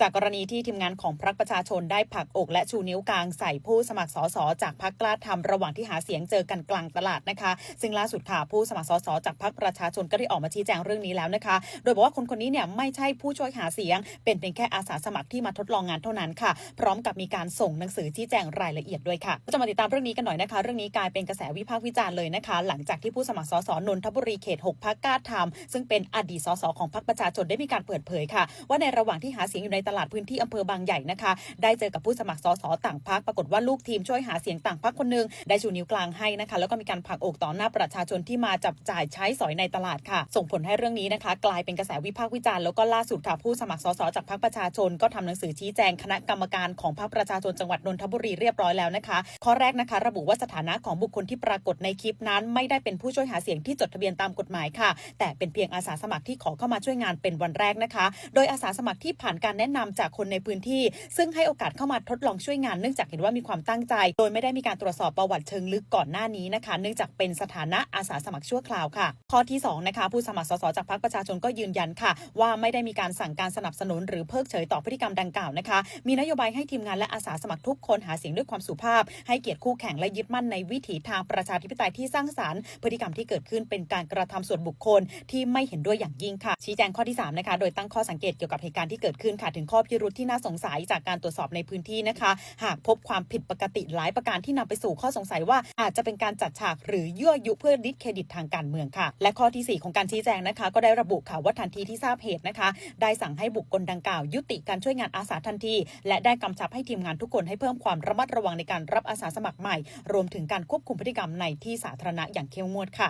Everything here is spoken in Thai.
จากกรณีที่ทีมงานของพรรคประชาชนได้ผักอกและชูนิ้วกลางใส่ผู้สมัครสสจากพรรคกล้าทำระหว่างที่หาเสียงเจอกันกลางตลาดนะคะ ซึ่งล่าสุดค่ะผู้สมัครสสจากพรรคประชาชนก็ได้ออกมาชี้แจงเรื่องนี้แล้วนะคะ โดยบอกว่าคนคนนี้เนี่ยไม่ใช่ผู้ช่วยหาเสียง เป็นเพียงแค่อาสาสมัครที่มาทดลองงานเท่านั้นค่ะ พร้อมกับมีการส่งหนังสือชี้แจงรายละเอียดด้วยค่ะก็จะมาติดตามเรื่องนี้กันหน่อยนะคะ เรื่องนี้กลายเป็นกระแสวิพากษ์วิจารณ์เลยนะคะ หลังจากที่ผู้สมัครสสนนทบุรีเขต 6พรรคกล้าทำซึ่งเป็นอดีตสสของพรรคประชาชนได้มีการเปิดเผยค่ะ ว่าในระหว่างที่หาเสียงอยู่ในตลาดพื้นที่อำเภอบางใหญ่นะคะ ได้เจอกับผู้สมัครสสต่างพรรคปรากฏว่าลูกทีมช่วยหาเสียงต่างพรรคนหนึงได้ชูนิ้วกลางให้นะคะ แล้วก็มีการผลักอกต่อหน้าประชาชนที่มาจับจ่ายใช้สอยในตลาดค่ะ ส่งผลให้เรื่องนี้นะคะ กลายเป็นกระแสวิพากษ์วิจารณ์แล้วก็ล่าสุดค่ะผู้สมัครสสจากพรรคประชาชน ก็ทำหนังสือชี้แจงคณะกรรมการของพรรคประชาชนจังหวัดนนทบุรีเรียบร้อยแล้วนะคะข้อแรกนะคะ ระบุว่าสถานะของบุคคลที่ปรากฏในคลิปนั้น ไม่ได้เป็นผู้ช่วยหาเสียงที่จดทะเบียนตามกฎหมายค่ะ แต่เป็นเพียงอาสาสมัครที่ขอเข้ามาช่วยงานเป็นวันแรกนะคะ โดยอาสาสมัครที่ผ่านการแนะนำจากคนในพื้นที่ ซึ่งให้โอกาสเข้ามาทดลองช่วยงานเนื่องจากเห็นว่ามีความตั้งใจ โดยไม่ได้มีการตรวจสอบประวัติเชิงลึกก่อนหน้านี้นะคะ เนื่องจากเป็นสถานะอาสาสมัครชั่วคราวค่ะ ข้อที่สองนะคะผู้สมัครสสจากพรรคประชาชนก็ยืนยันค่ะ ว่าไม่ได้มีการสั่งการสนับสนุน หรือเพิกเฉยต่อพฤติกรรมดังกล่าวนะคะ มีนโยบายให้ทีมงานและอาสาสมัครทุกคนหาเสียงด้วยความสุภาพ ให้เกียรติคู่แข่งและยึดมั่นในวิถีทางประชาธิปไตยที่สร้างสรรค์ พฤติกรรมที่เกิดขึ้นเป็นการกระทำส่วนบุคคลที่ไม่เห็นด้วยอย่างยิ่งค่ะ ชี้แจงข้อที่3นะคะโดยตั้งข้อสังเกตเกี่ยวกับเหตุการณ์ที่เกิดขึ้นค่ะถึงข้อพิรุธที่น่าสงสัยจากการตรวจสอบในพื้นที่นะคะ หากพบความผิดปกติหลายประการที่นำไปสู่ข้อสงสัยว่าอาจจะเป็นการจัดฉากหรือยั่วยุเพื่อดิสเครดิตทางการเมืองค่ะ และข้อทีสี่ 4 ของการชี้แจงนะคะ ก็ได้ระบุค่ะว่าทันทีที่ทราบเหตุนะคะ ได้สั่งให้บุคคลดังกล่าว ยุติการช่วยงานอาสาทันที และได้กำชับให้ทีมงานทุกคนให้เพิ่มความระมัดระวังในการรับอาสาสมัครใหม่ รวมถึงการควบคุมพฤติกรรมในที่สาธารณะอย่างเข้มงวดค่ะ